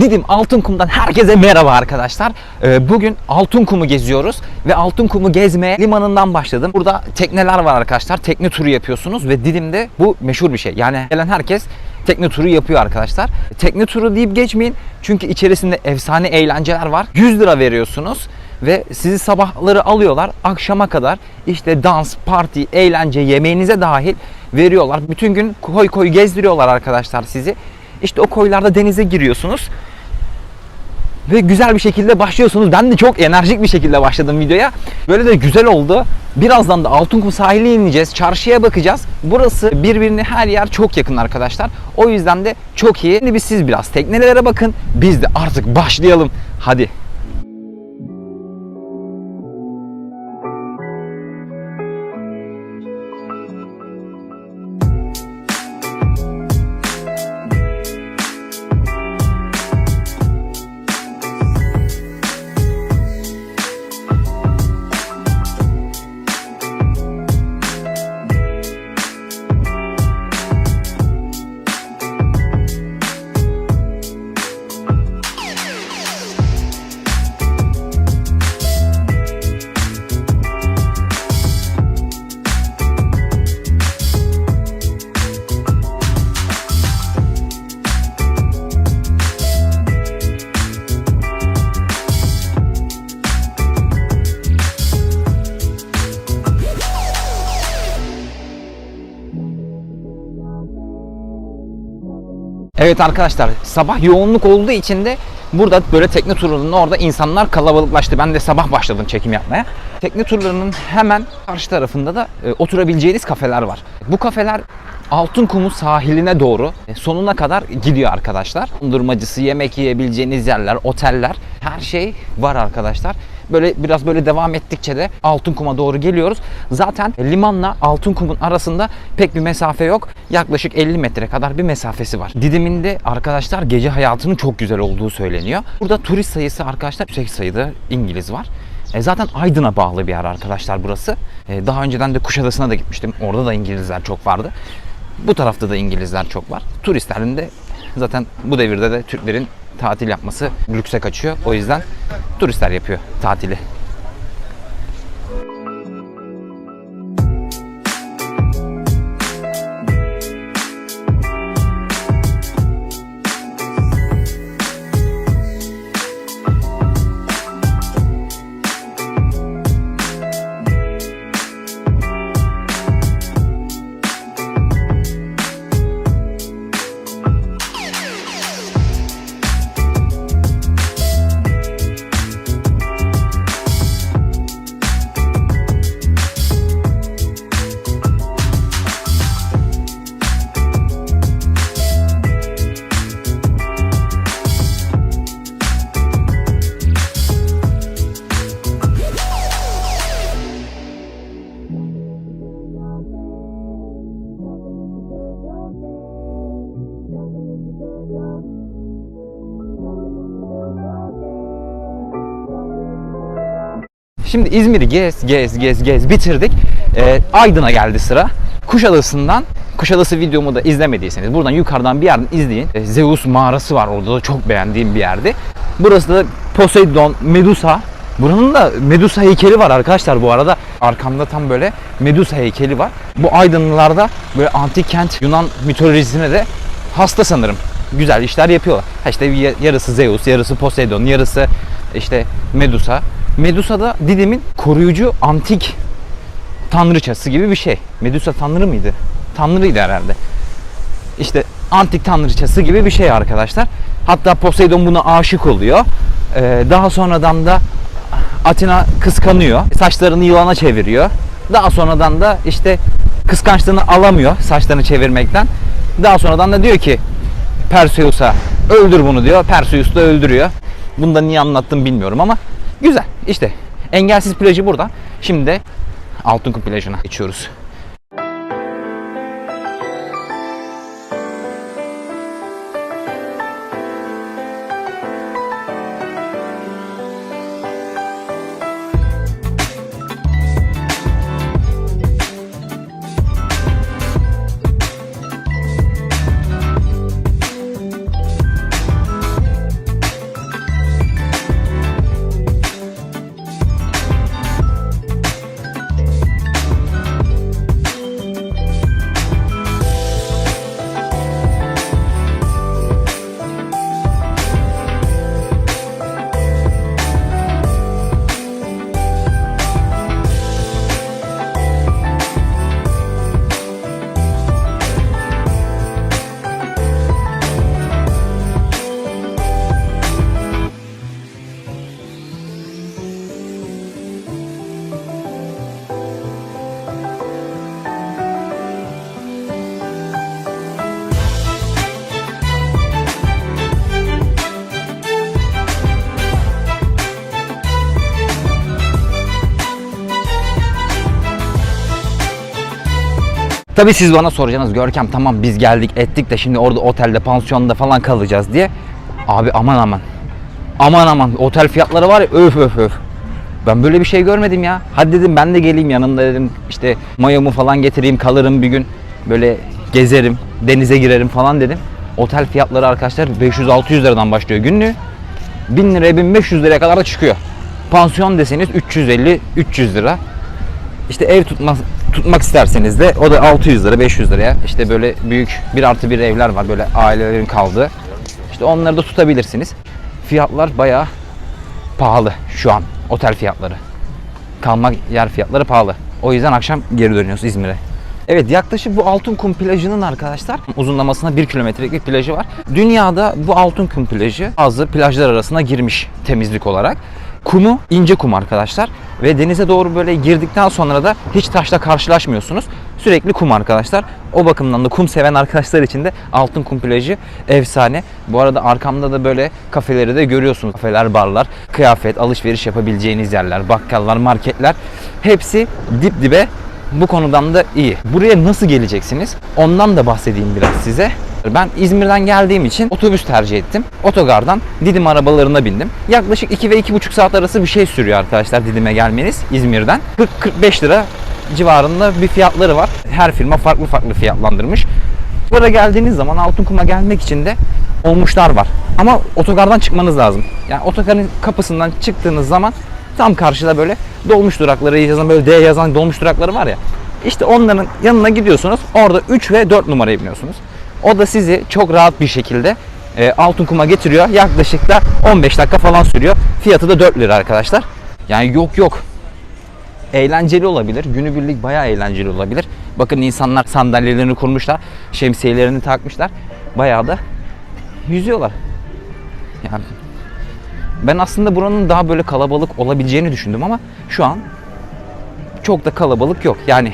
Didim Altınkum'dan herkese merhaba arkadaşlar. Ee, Bugün Altınkum'u geziyoruz ve Altınkum'u gezmeye limanından başladım. Burada tekneler var arkadaşlar. Tekne turu yapıyorsunuz ve Didim'de bu meşhur bir şey. Yani gelen herkes tekne turu yapıyor arkadaşlar. Tekne turu deyip geçmeyin. Çünkü içerisinde efsane eğlenceler var. 100 lira veriyorsunuz ve sizi sabahları alıyorlar. Akşama kadar işte dans, parti, eğlence, yemeğinize dahil veriyorlar. Bütün gün koy koy gezdiriyorlar arkadaşlar sizi. İşte o koylarda denize giriyorsunuz. Ve güzel bir şekilde başlıyorsunuz. Ben de çok enerjik bir şekilde başladım videoya. Böyle de güzel oldu. Birazdan da Altınkum sahiline ineceğiz. Çarşıya bakacağız. Burası birbirine her yer çok yakın arkadaşlar. O yüzden de çok iyi. Şimdi biz siz biraz teknelere bakın. Biz de artık başlayalım. Hadi. Evet arkadaşlar sabah yoğunluk olduğu için de burada böyle tekne turlarının orada insanlar kalabalıklaştı. Ben de sabah başladım çekim yapmaya. Tekne turlarının hemen karşı tarafında da e, oturabileceğiniz kafeler var. Bu kafeler Altınkumu sahiline doğru e, sonuna kadar gidiyor arkadaşlar. Dondurmacısı, yemek yiyebileceğiniz yerler, oteller her şey var arkadaşlar. Böyle biraz böyle devam ettikçe de Altınkum'a doğru geliyoruz. Zaten limanla Altınkum'un arasında pek bir mesafe yok. Yaklaşık 50 metre kadar bir mesafesi var. Didim'in de arkadaşlar gece hayatının çok güzel olduğu söyleniyor. Burada turist sayısı arkadaşlar yüksek sayıda İngiliz var. E, zaten Aydın'a bağlı bir yer arkadaşlar burası. E, daha önceden de Kuşadası'na da gitmiştim. Orada da İngilizler çok vardı. Bu tarafta da İngilizler çok var. Turistlerin de zaten bu devirde de Türklerin tatil yapması lükse kaçıyor. O yüzden turistler yapıyor tatili. Şimdi İzmir'i gez, gez, gez, gez bitirdik. Ee, Aydın'a geldi sıra. Kuşadası'ndan, Kuşadası videomu da izlemediyseniz buradan yukarıdan bir yerden izleyin. Ee, Zeus mağarası var orada da çok beğendiğim bir yerdi. Burası da Poseidon, Medusa. Buranın da Medusa heykeli var arkadaşlar bu arada. Arkamda tam böyle Medusa heykeli var. Bu Aydınlılarda böyle antik kent Yunan mitolojisine de hasta sanırım. Güzel işler yapıyorlar. Ha işte yarısı Zeus, yarısı Poseidon, yarısı işte Medusa. Medusa da Didim'in koruyucu antik tanrıçası gibi bir şey. Medusa tanrı mıydı? Tanrıydı herhalde. İşte antik tanrıçası gibi bir şey arkadaşlar. Hatta Poseidon buna aşık oluyor. Ee, daha sonradan da Atina kıskanıyor. Saçlarını yılana çeviriyor. Daha sonradan da işte kıskançlığını alamıyor saçlarını çevirmekten. Daha sonradan da diyor ki Perseus'a öldür bunu diyor. Perseus da öldürüyor. Bunu da niye anlattım bilmiyorum ama güzel. İşte engelsiz plajı burada. Şimdi de Altınkum plajına geçiyoruz. Tabii siz bana soracaksınız Görkem tamam biz geldik ettik de şimdi orada otelde pansiyonda falan kalacağız diye. Abi aman aman. Aman aman otel fiyatları var ya öf öf öf. Ben böyle bir şey görmedim ya. Hadi dedim ben de geleyim yanımda dedim işte mayomu falan getireyim kalırım bir gün. Böyle gezerim denize girerim falan dedim. Otel fiyatları arkadaşlar 500-600 liradan başlıyor günlüğü. 1000 liraya 1500 liraya kadar da çıkıyor. Pansiyon deseniz 350-300 lira. İşte ev tutmak, tutmak isterseniz de o da 600 lira 500 liraya. İşte böyle büyük bir artı bir evler var böyle ailelerin kaldığı. İşte onları da tutabilirsiniz. Fiyatlar bayağı pahalı şu an otel fiyatları. Kalma yer fiyatları pahalı. O yüzden akşam geri dönüyoruz İzmir'e. Evet yaklaşık bu Altınkum plajının arkadaşlar uzunlamasına 1 kilometrelik bir plajı var. Dünyada bu Altınkum plajı bazı plajlar arasına girmiş temizlik olarak. Kumu ince kum arkadaşlar ve denize doğru böyle girdikten sonra da hiç taşla karşılaşmıyorsunuz. Sürekli kum arkadaşlar. O bakımdan da kum seven arkadaşlar için de Altın Kum plajı efsane. Bu arada arkamda da böyle kafeleri de görüyorsunuz. Kafeler, barlar, kıyafet, alışveriş yapabileceğiniz yerler, bakkallar, marketler hepsi dip dibe bu konudan da iyi. Buraya nasıl geleceksiniz? Ondan da bahsedeyim biraz size. Ben İzmir'den geldiğim için otobüs tercih ettim. Otogardan Didim arabalarına bindim. Yaklaşık 2 ve 2,5 saat arası bir şey sürüyor arkadaşlar Didim'e gelmeniz İzmir'den. 40-45 lira civarında bir fiyatları var. Her firma farklı farklı fiyatlandırmış. Buraya geldiğiniz zaman Altınkum'a gelmek için de olmuşlar var. Ama otogardan çıkmanız lazım. Yani otogarın kapısından çıktığınız zaman tam karşıda böyle dolmuş durakları yazan böyle D yazan dolmuş durakları var ya. İşte onların yanına gidiyorsunuz. Orada 3 ve 4 numaraya biniyorsunuz. O da sizi çok rahat bir şekilde e, Altınkum'a getiriyor. Yaklaşık da 15 dakika falan sürüyor. Fiyatı da 4 lira arkadaşlar. Yani yok yok. Eğlenceli olabilir. Günübirlik bayağı eğlenceli olabilir. Bakın insanlar sandalyelerini kurmuşlar. Şemsiyelerini takmışlar. Bayağı da yüzüyorlar. Yani ben aslında buranın daha böyle kalabalık olabileceğini düşündüm ama şu an çok da kalabalık yok. Yani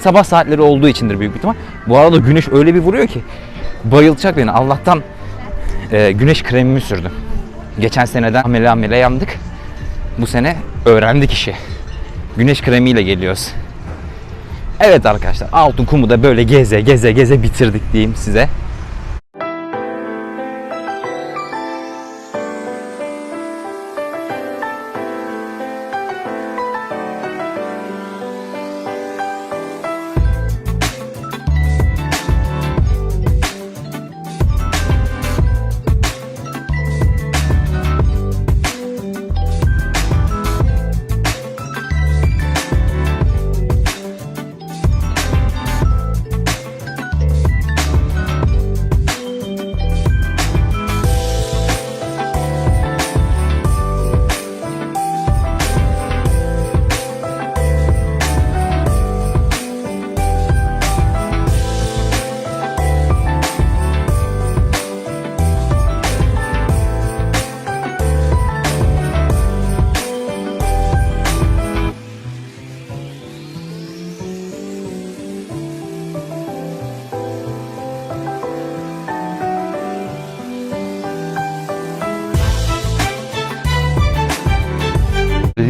sabah saatleri olduğu içindir büyük ihtimal. Bu arada güneş öyle bir vuruyor ki bayılacak beni. Allah'tan e, güneş kremimi sürdüm. Geçen seneden amele amele yandık. Bu sene öğrendik işi. Güneş kremiyle geliyoruz. Evet arkadaşlar altın kumu da böyle geze geze geze bitirdik diyeyim size.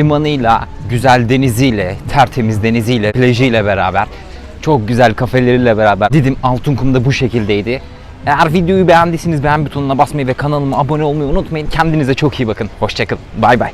Limanıyla, güzel deniziyle, tertemiz deniziyle, plajıyla beraber, çok güzel kafeleriyle beraber Didim Altınkum'da bu şekildeydi. Eğer videoyu beğendiyseniz beğen butonuna basmayı ve kanalıma abone olmayı unutmayın. Kendinize çok iyi bakın. Hoşçakalın. Bay bay.